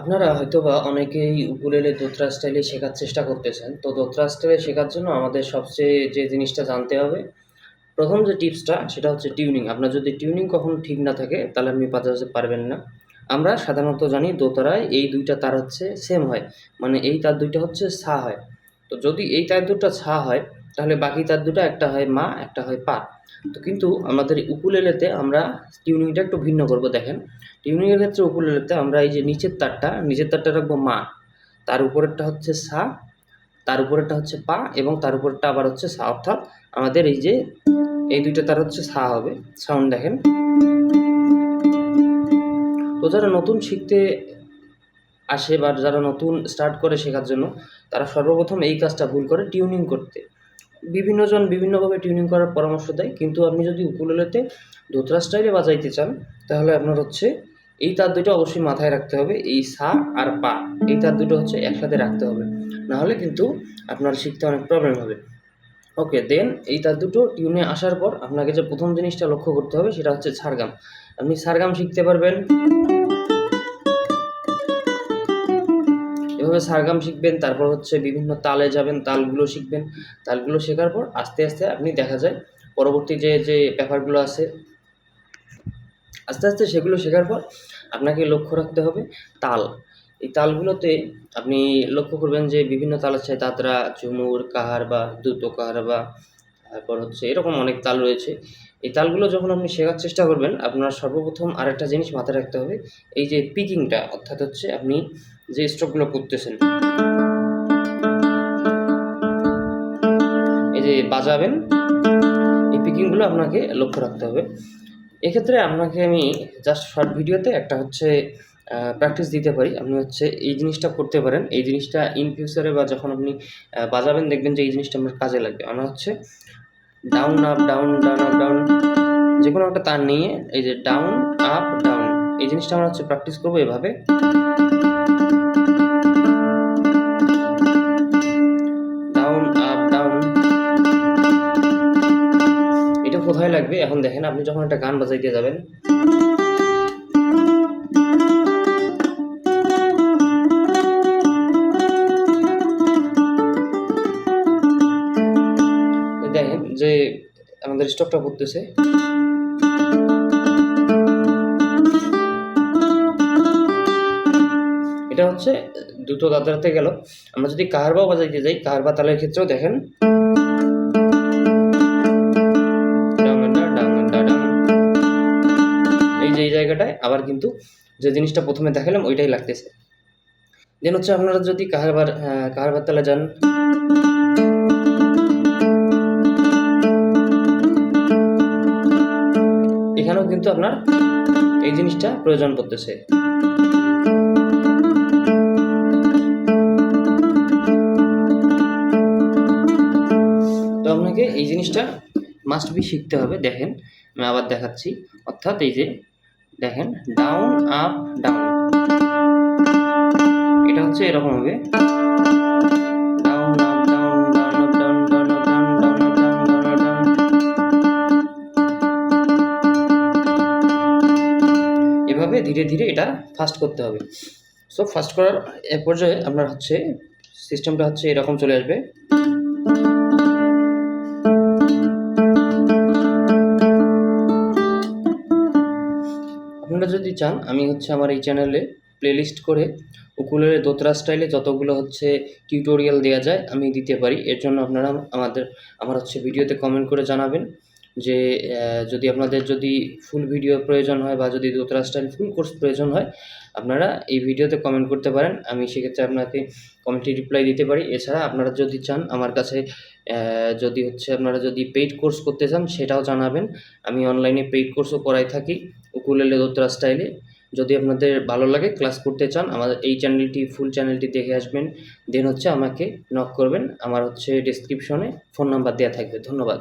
আপনারা হয়তোবা অনেকেই উকুলেলে দোতরা স্টাইলে শেখার চেষ্টা করতেছেন। তো দোতরা স্টাইলে শেখার জন্য আমাদের সবচেয়ে যে জিনিসটা জানতে হবে, প্রথম যে টিপসটা সেটা হচ্ছে টিউনিং। আপনার যদি টিউনিং কখনো ঠিক না থাকে তাহলে আপনি বাজাতে পারবেন না। আমরা সাধারণত জানি দোতারায় এই দুইটা তার হচ্ছে সেম হয়। মানে এই তার দুইটা হচ্ছে সা হয়। তো যদি এই তার ২ টা সা হয় তাহলে বাকি তার ২ টা একটা হয় মা, একটা হয় পা। তো কিন্তু আমাদের উকুলেলেতে আমরা টিউনিংটা একটু ভিন্ন করব দেখেন। টিউনিংয়ের ক্ষেত্রে উকুলেলেতে আমরা এই যে নিচের তারটা, নিচের তারটা রাখব মা। তার উপরেরটা হচ্ছে সা, তার উপরেরটা হচ্ছে পা এবং তার উপরেরটা আবার হচ্ছে সা। অর্থাৎ আমাদের এই যে এই দুইটা তার হচ্ছে সা হবে। সাউন্ড দেখেন। তো যারা নতুন শিখতে আসে বা যারা নতুন স্টার্ট করে শেখার জন্য তারা সর্বপ্রথম এই কাজটা ভুল করে টিউনিং করতে। বিভিন্নজন বিভিন্নভাবে টিউনিং করার পরামর্শ দেয় কিন্তু আপনি যদি উকুলেলেতে দোতরা স্টাইলে বাজাইতে চান, তাহলে আপনার হচ্ছে এই তার দুটো অবশ্যই মাথায় রাখতে হবে। এই সা আর পা এই তার দুটো হচ্ছে একসাথে রাখতে হবে। নাহলে কিন্তু আপনার শিখতে অনেক প্রবলেম হবে। ওকে দেন এই তার দুটো টিউনে আসার পর আপনাকে যে প্রথম জিনিসটা লক্ষ্য করতে হবে, সেটা হচ্ছে সারগাম। আপনি সারগাম শিখতে পারবেন। সারগাম শিখবেন তারপর হচ্ছে বিভিন্ন তালে যাবেন, তালগুলো শিখবেন। তালগুলো শেখার পর আস্তে, আস্তে আপনি দেখা যায় পরবর্তী যে, যে ব্যাপারগুলো আছে আস্তে, আস্তে সেগুলো শেখার পর আপনাকে লক্ষ্য রাখতে হবে তাল। এই তালগুলোতে আপনি লক্ষ্য করবেন যে বিভিন্ন তাল আছে দাদরা, ঝুমুর, কাহারবা, দ্রুত কাহারবা তারপর হচ্ছে এরকম অনেক তাল রয়েছে। এই তালগুলো যখন আপনি শেখার চেষ্টা করবেন আপনার সর্বপ্রথম আরেকটা জিনিস মাথায় রাখতে হবে। এই যে পিকিংটা অর্থাৎ হচ্ছে আপনি যে স্ট্রোকগুলো করতেছেন এই যে বাজাবেন এই পিকিংগুলো আপনাকে লক্ষ্য রাখতে হবে। এক্ষেত্রে আপনাকে আমি জাস্ট শর্ট ভিডিওতে একটা হচ্ছে প্র্যাকটিস দিতে পারি। আপনি হচ্ছে এই জিনিসটা করতে পারেন। এই জিনিসটা ইন ফিউচারে বা যখন আপনি বাজাবেন দেখবেন যে এই জিনিসটা আপনার কাজে লাগবে। আমরা হচ্ছে down, up, down, down, up, down যে কোনো একটা তার নিয়ে এই যে ডাউন, আপ, ডাউন এই জিনিসটা আমরা হচ্ছে প্র্যাকটিস করব এভাবে। লাগবে এখন দেখেন আপনি যখন একটা গান বাজাইতে যাবেন দেখেন যে আমাদের স্টকটা পড়তেছে। এটা হচ্ছে দুটো দাদরাতে গেল। আমরা যদি কাহারবাও বাজাইতে যাই, কাহারবা তালের ক্ষেত্রেও দেখেন জায়গাটায়, আবার কিন্তু যে জিনিসটা প্রথমে দেখালাম, ওইটাই লাগতেছে। দেন হচ্ছে আপনারা যদি কাহারবার কাহারবার তালে যান এখানেও কিন্তু আপনার এই জিনিসটা প্রয়োজন পড়তেছে। তো আপনাকে এই জিনিসটা মাস্ট বি শিখতে হবে। দেখেন আমি আবার দেখাচ্ছি। অর্থাৎ এই যে দেখেন ডাউন, আপ, ডাউন এটা হচ্ছে এরকম হবে। এভাবে ধীরে, ধীরে এটা ফাস্ট করতে হবে। সো ফাস্ট করার এক পর্যায়ে আপনার হচ্ছে সিস্টেমটা হচ্ছে এরকম চলে আসবে। যদি চান, আমি হচ্ছে আমার এই চ্যানেলে প্লেলিস্ট করে উকুলের দোতরা স্টাইলে যতগুলো হচ্ছে টিউটোরিয়াল দেওয়া যায়, আমি দিতে পারি। এর জন্য আপনারা আমাদের, আমার হচ্ছে ভিডিওতে কমেন্ট করে জানাবেন যে যদি আপনাদের যদি ফুল ভিডিও প্রয়োজন হয় বা যদি দোতরা স্টাইল ফুল কোর্স প্রয়োজন হয়, আপনারা এই ভিডিওতে কমেন্ট করতে পারেন। আমি সেক্ষেত্রে আপনাকে কমেন্টে রিপ্লাই দিতে পারি। এছাড়া আপনারা যদি চান, আমার কাছে যদি হচ্ছে আপনারা যদি পেইড কোর্স করতে চান, সেটাও জানাবেন। আমি অনলাইনে পেইড কোর্সও করাই থাকি উকুলেলে দোতরা স্টাইলে। যদি আপনাদের ভালো লাগে ক্লাস করতে চান, আমাদের এই চ্যানেলটি ফুল চ্যানেলটি দেখে আসবেন। দেন হচ্ছে আমাকে নক করবেন। আমার হচ্ছে ডিসক্রিপশনে ফোন নাম্বার দেওয়া থাকবে। ধন্যবাদ।